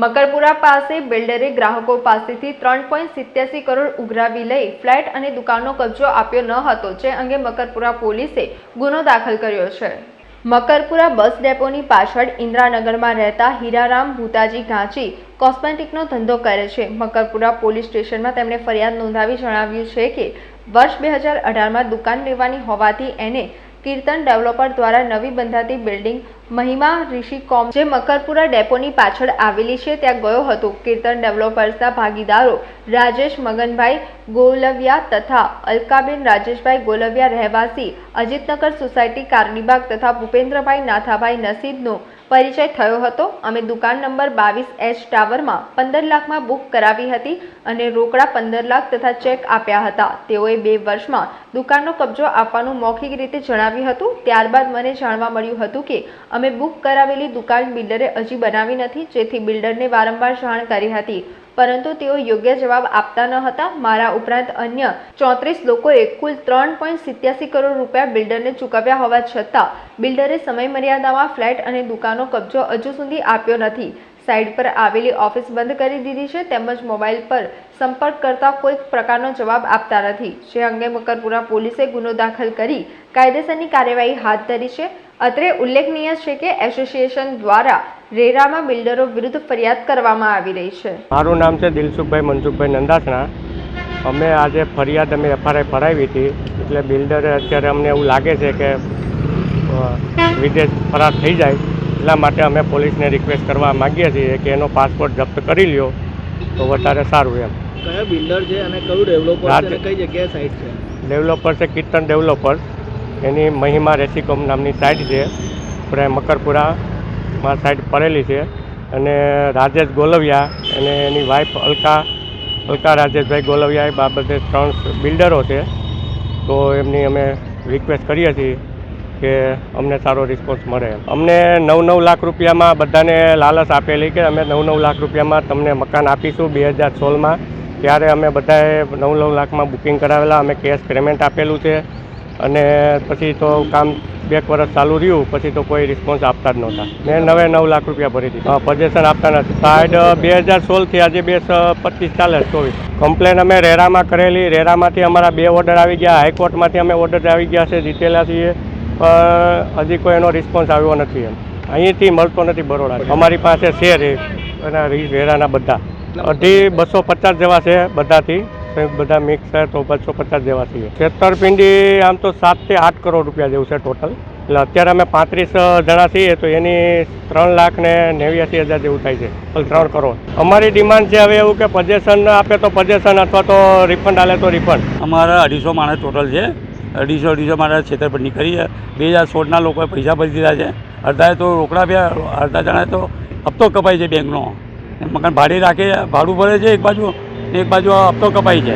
મકરપુરા પાસે બિલ્ડરે ગ્રાહકો પાસેથી ત્રણ પોઈન્ટ સિત્યાસી કરોડ ઉઘરાવી લઈ ફ્લેટ અને દુકાનનો કબજો આપ્યો ન હતો, જે અંગે મકરપુરા પોલીસે ગુનો દાખલ કર્યો છે. મકરપુરા બસ ડેપોની પાછળ ઇન્દ્રાનગરમાં રહેતા હીરારામ ભૂતાજી ઘાંચી કોસ્મેટિકનો ધંધો કરે છે. મકરપુરા પોલીસ સ્ટેશનમાં તેમણે ફરિયાદ નોંધાવી જણાવ્યું છે કે, વર્ષ બે હજાર અઢારમાં દુકાન લેવાની હોવાથી એને કીર્તન ડેવલપર દ્વારા નવી બંધાતી બિલ્ડિંગ મહિમા, ઋષિ, કોમ જે મકરપુરા ડેપોની પાછળ આવેલી છે, ત્યાં ગયો હતો. કીર્તન ડેવલપર્સના ભાગીદારો રાજેશ મગનભાઈ ગોલવિયા તથા અલકાબેન રાજેશભાઈ ગોલવિયા રહેવાસી, અજીતનગર સોસાયટી કારડીબાગ તથા ભૂપેન્દ્રભાઈ નાથાભાઈ નસીબનો પરિચય થયો હતો. અમે દુકાન નંબર બાવીસ એચ ટાવરમાં પંદર લાખમાં બુક કરાવી હતી અને રોકડા પંદર લાખ તથા ચેક આપ્યા હતા. તેઓએ બે વર્ષમાં દુકાનનો કબજો આપવાનું મૌખિક રીતે જણાવ્યું હતું. ત્યારબાદ મને જાણવા મળ્યું હતું કે અમે બુક કરાવેલી દુકાન બિલ્ડરે હજી બનાવી નથી, જેથી બિલ્ડરને વારંવાર જાણ કરી હતી. પરંતુ તેઓ યોગ્ય જવાબ આપતા ન હતા. મારા ઉપરાંત અન્ય ચોત્રીસ લોકોએ કુલ ત્રણ પોઈન્ટ સિત્યાસી કરોડ રૂપિયા બિલ્ડરને ચૂકવ્યા હોવા છતાં, બિલ્ડરે સમય મર્યાદામાં ફ્લેટ અને દુકાનો કબજો હજુ સુધી આપ્યો નથી. સાઇડ પર આવેલી ઓફિસ બંધ કરી દીધી છે, તેમજ મોબાઈલ પર સંપર્ક કરતા કોઈ પ્રકારનો જવાબ આપતા નથી. જે અંગે મકરપુરા પોલીસે ગુનો દાખલ કરી કાયદેસરની કાર્યવાહી હાથ ધરી છે. અત્રે ઉલ્લેખનીય છે કે એસોસિએશન દ્વારા રેરામાં બિલ્ડરો વિરુદ્ધ ફરિયાદ કરવામાં આવી રહી છે. મારું નામ છે દિલસુખભાઈ મનસુખભાઈ નંદાસણા. અમે આજે ફરિયાદ અમે એફઆરઆઈ ફરાવી હતી એટલે બિલ્ડરે અત્યારે અમને એવું લાગે છે કે વિદેશ ફરાર થઈ જાય. એટલા માટે અમે પોલીસને રિક્વેસ્ટ કરવા માગીએ છીએ કે એનો પાસપોર્ટ જપ્ત કરી લ્યો તો વધારે સારું એમ. કયા બિલ્ડર છે અને કયું ડેવલપર છે કઈ જગ્યાએ સાઇટ છે? ડેવલપર છે કીર્તન ડેવલપર્સ એની મહિમા રેસીકોમ નામની સાઇટ છે. આપણે મકરપુરામાં સાઇટ પડેલી છે. અને રાજેશ ગોલવિયા અને એની વાઈફ અલકા અલકા રાજેશભાઈ ગોલવિયા એ બાબતે ત્રણ બિલ્ડરો છે. તો એમની અમે રિક્વેસ્ટ કરીએ છીએ કે અમને સારો રિસ્પોન્સ મળે. અમને નવ નવ લાખ રૂપિયામાં બધાને લાલચ આપેલી કે અમે નવ નવ લાખ રૂપિયામાં તમને મકાન આપીશું બે હજાર સોળમાં. ત્યારે અમે બધાએ નવ નવ લાખમાં બુકિંગ કરાવેલા, અમે કેશ પેમેન્ટ આપેલું છે. અને પછી તો કામ બે વર્ષ ચાલુ રહ્યું, પછી તો કોઈ રિસ્પોન્સ આપતા જ નહોતા. મેં નવે નવ લાખ રૂપિયા ભરી દીધા. પજેશન આપતા નથી. સાઈડ બે હજાર સોળથી આજે બે પચીસ ચાલે ચોવીસ. કમ્પ્લેન અમે રેરામાં કરેલી. રેરામાંથી અમારા બે ઓર્ડર આવી ગયા. હાઈકોર્ટમાંથી અમે ઓર્ડર આવી ગયા છે, જીતેલા છીએ. પણ હજી કોઈ એનો રિસ્પોન્સ આવ્યો નથી એમ. અહીંથી મળતો નથી બરોડા. અમારી પાસે છે રે એના રેરાના બધા. અઢી બસો પચાસ જેવા છે બધાથી. સંયુક્ત બધા મિક્સ છે, તો બસો પચાસ જેવા છીએ છેતરપિંડી આમ તો સાતથી આઠ કરોડ રૂપિયા જેવું છે ટોટલ એટલે અત્યારે અમે પાંત્રીસ જણા છીએ, તો એની ત્રણ લાખ ને નેવ્યાસી હજાર જેવું થાય છે. ત્રણ કરોડ. અમારી ડિમાન્ડ છે હવે એવું કે પજેશન આપે તો પજેશન અથવા તો રિફંડ આલે તો રિફંડ અમારા અઢીસો માણસ ટોટલ છે. અઢીસો અઢીસો માણસ છેતરપિંડી કરી છે. બે હજાર સોળના લોકોએ પૈસા ભરી દીધા છે. અડધાએ તો રોકડા બી અડધા જણાએ તો હપ્તો કપાય છે બેંકનો. મકાન ભાડે રાખે ભાડું ભરે છે એક બાજુ. ને એક બાજુ હપ્તો કપાય છે.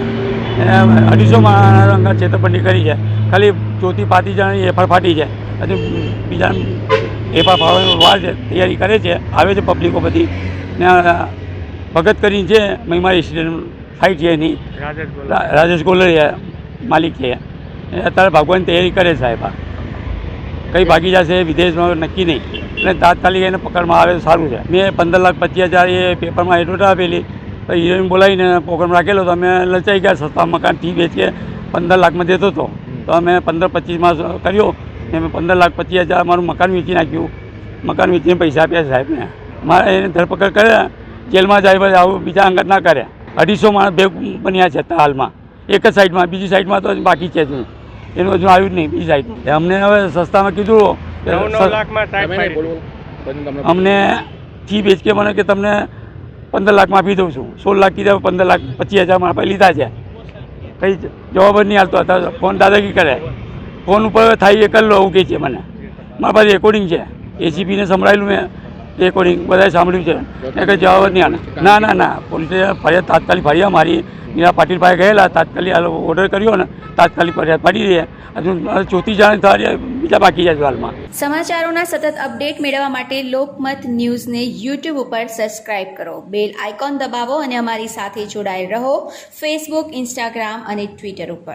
એને અઢીસો માણસ અંગત છેતરપિંડી કરી છે. ખાલી ચોથી પાતી જણાની એફઆર ફાટી છે. હજુ બીજા એફઆર ફાડવાનો વાર છે. તૈયારી કરે છે. આવે છે પબ્લિકો બધી ને ભગત કરીને છે મહિમા રેસિડેન્ટ સાઈટ છે એની. રાજેશ ગોલા ગોલરિયા માલિક છે. એ અત્યારે ભાગવાની તૈયારી કરે છે સાહેબ આ. કઈ ભાગી જશે વિદેશમાં નક્કી નહીં. એટલે તાત્કાલિક એને પકડમાં આવે તો સારું છે. મેં પંદર લાખ પચીસ હજાર એ પેપરમાં એડવર્ટ આપેલી. હિરોઈન બોલાવીને પ્રોગ્રામ રાખેલો તો અમે લચાઈ ગયા સસ્તા મકાન ટી વેચીએ પંદર લાખમાં દેતો હતો. તો અમે પંદર પચીસમાં કર્યો. ને મેં પંદર લાખ પચીસ હજાર અમારું મકાન વેચી નાખ્યું. મકાન વેચીને પૈસા આપ્યા સાહેબને. મારે એને ધરપકડ કર્યા. જેલમાં જાય આવું બીજા અંગત ના કરે અઢીસો માણસ ભેગ બન્યા છે હાલમાં. એક જ સાઈડમાં બીજી સાઈડમાં તો બાકી છે હજુ. એનું હજુ આવ્યું જ નહીં બીજી સાઈડ અમને હવે સસ્તામાં કીધું અમને ફી વેચ કે મને કે તમને પંદર લાખમાં આપી દઉં છું. સોળ લાખ કીધા, પંદર લાખ પચીસ હજાર મારા પાસે લીધા છે. કંઈ જવાબ જ નહીં આવતો. અત્યારે ફોન દાદાગી કરે. ફોન ઉપર થાય એ કરી લો, એવું કહે છે મને. મારા પાસે રેકોર્ડિંગ છે. એસીપીને સંભળાયેલું મેં. રેકોર્ડિંગ બધાએ સાંભળ્યું છે. એ કંઈ જવાબ જ નહીં આને. ના ના ના, પોલીસે ફરિયાદ તાત્કાલિક ફરિયાદ મારી મીરા પાટીલ ગયેલા, તાત્કાલિક આ ઓર્ડર કર્યો ને, તાત્કાલિક ફરિયાદ પાડી દે હજુ ચોથી જાણ થાય બીજા બાકી જાય હાલમાં. સમાચારોના સતત અપડેટ મેળવવા માટે લોકમત ન્યૂઝને યુટ્યુબ ઉપર સબસ્ક્રાઇબ કરો. બેલ આઇકોન દબાવો અને અમારી સાથે જોડાયેલ રહો. ફેસબુક ઇન્સ્ટાગ્રામ અને ટ્વિટર ઉપર.